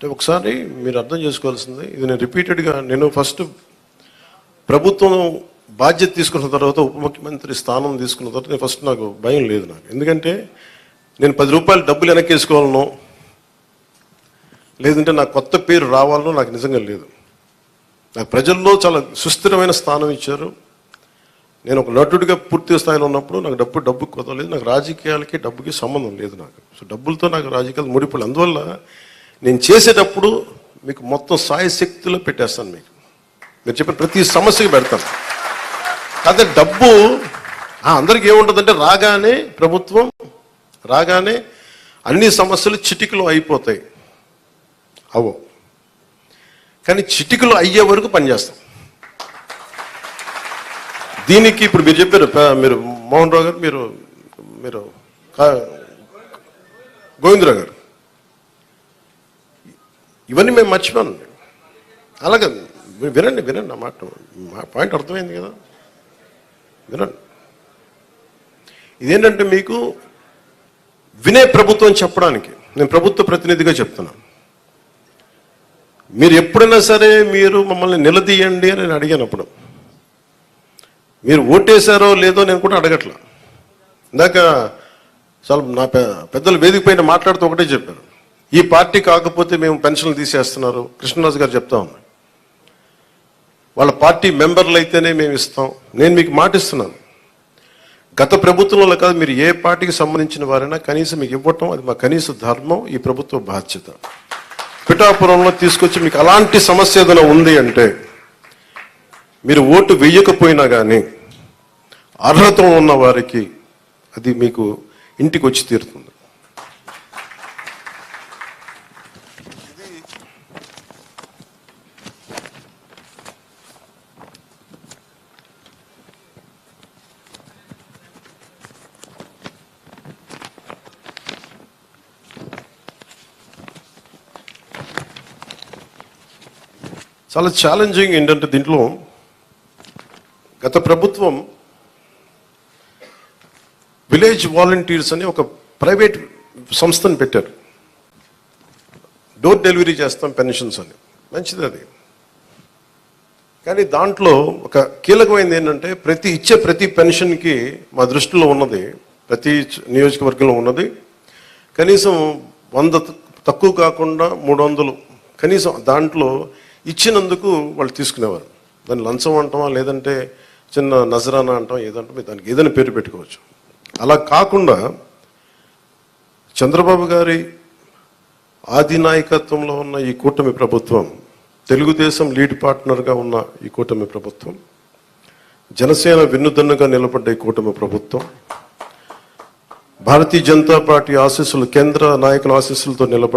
అంటే ఒకసారి మీరు అర్థం చేసుకోవాల్సింది ఇది నేను రిపీటెడ్గా నేను ఫస్ట్ ప్రభుత్వం బాధ్యత తీసుకున్న తర్వాత ఉప ముఖ్యమంత్రి స్థానం తీసుకున్న తర్వాత నేను ఫస్ట్ నాకు భయం లేదు నాకు. ఎందుకంటే నేను పది రూపాయలు డబ్బులు వెనక్కేసుకోవాలనో లేదంటే నాకు కొత్త పేరు రావాలనో నాకు నిజంగా లేదు. నాకు ప్రజల్లో చాలా సుస్థిరమైన స్థానం ఇచ్చారు. నేను ఒక నటుడిగా పూర్తి స్థాయిలో ఉన్నప్పుడు నాకు డబ్బు డబ్బు కొత్త లేదు నాకు రాజకీయాలకి డబ్బుకి సంబంధం లేదు నాకు. సో డబ్బులతో నాకు రాజకీయాలు ముడిపడి అందువల్ల నేను చేసేటప్పుడు మీకు మొత్తం సాయశక్తిలో పెట్టేస్తాను మీకు. మీరు చెప్పిన ప్రతి సమస్యకి పెడతాను. అదే డబ్బు అందరికి ఏముంటుందంటే రాగానే ప్రభుత్వం రాగానే అన్ని సమస్యలు చిటికలో అయిపోతాయి. అవో కానీ చిటికలో అయ్యే వరకు పనిచేస్తాం. దీనికి ఇప్పుడు మీరు చెప్పారు మీరు మోహన్ రావు గారు మీరు మీరు కా- గోవిందరావు గారు. ఇవన్నీ మేము మర్చిపోను అలాగే వినండి వినండి నా మాట మా పాయింట్ అర్థమైంది కదా? వినండి. ఇదేంటంటే మీకు వినే ప్రభుత్వం చెప్పడానికి నేను ప్రభుత్వ ప్రతినిధిగా చెప్తున్నాను మీరు ఎప్పుడైనా సరే మీరు మమ్మల్ని నిలదీయండి అని నేను అడిగినప్పుడు మీరు ఓటేశారో లేదో నేను కూడా అడగట్లా. ఇందాక చాలా నా పెద్దలు వేదిక పైన మాట్లాడుతూ ఒకటే చెప్పారు. ఈ పార్టీ కాకపోతే మేము పెన్షన్లు తీసేస్తున్నారు. కృష్ణరాజు గారు చెప్తా ఉన్నాం. వాళ్ళ పార్టీ మెంబర్లు అయితేనే మేము ఇస్తాం. నేను మీకు మాటిస్తున్నాను గత ప్రభుత్వంలో కాదు మీరు ఏ పార్టీకి సంబంధించిన వారైనా కనీసం మీకు ఇవ్వటం అది మా కనీస ధర్మం ఈ ప్రభుత్వ బాధ్యత. పిఠాపురంలో తీసుకొచ్చి మీకు అలాంటి సమస్య ఏదైనా ఉంది అంటే మీరు ఓటు వేయకపోయినా కానీ అర్హత ఉన్న వారికి అది మీకు ఇంటికి వచ్చి తీరుతుంది. చాలా ఛాలెంజింగ్ ఏంటంటే దీంట్లో గత ప్రభుత్వం విలేజ్ వాలంటీర్స్ అని ఒక ప్రైవేట్ సంస్థను పెట్టారు. డోర్ డెలివరీ చేస్తాం పెన్షన్స్ అని. మంచిది అది. కానీ దాంట్లో ఒక కీలకమైనది ఏంటంటే ప్రతి ఇచ్చే ప్రతి పెన్షన్కి మా దృష్టిలో ఉన్నది ప్రతి నియోజకవర్గంలో ఉన్నది కనీసం వంద తక్కువ కాకుండా మూడు వందలు కనీసం దాంట్లో ఇచ్చినందుకు వాళ్ళు తీసుకునేవారు. దాన్ని లంచం అంటామా లేదంటే చిన్న నజరానా అంటాం ఏదంటే దానికి ఏదైనా పేరు పెట్టుకోవచ్చు. అలా కాకుండా చంద్రబాబు గారి ఆదినాయకత్వంలో ఉన్న ఈ కూటమి ప్రభుత్వం తెలుగుదేశం లీడ్ పార్ట్నర్గా ఉన్న ఈ కూటమి ప్రభుత్వం జనసేన వెన్నుదన్నుగా నిలబడ్డ ఈ కూటమి ప్రభుత్వం భారతీయ జనతా పార్టీ ఆశీస్సులు కేంద్ర నాయకుల ఆశీస్సులతో నిలబడ్డ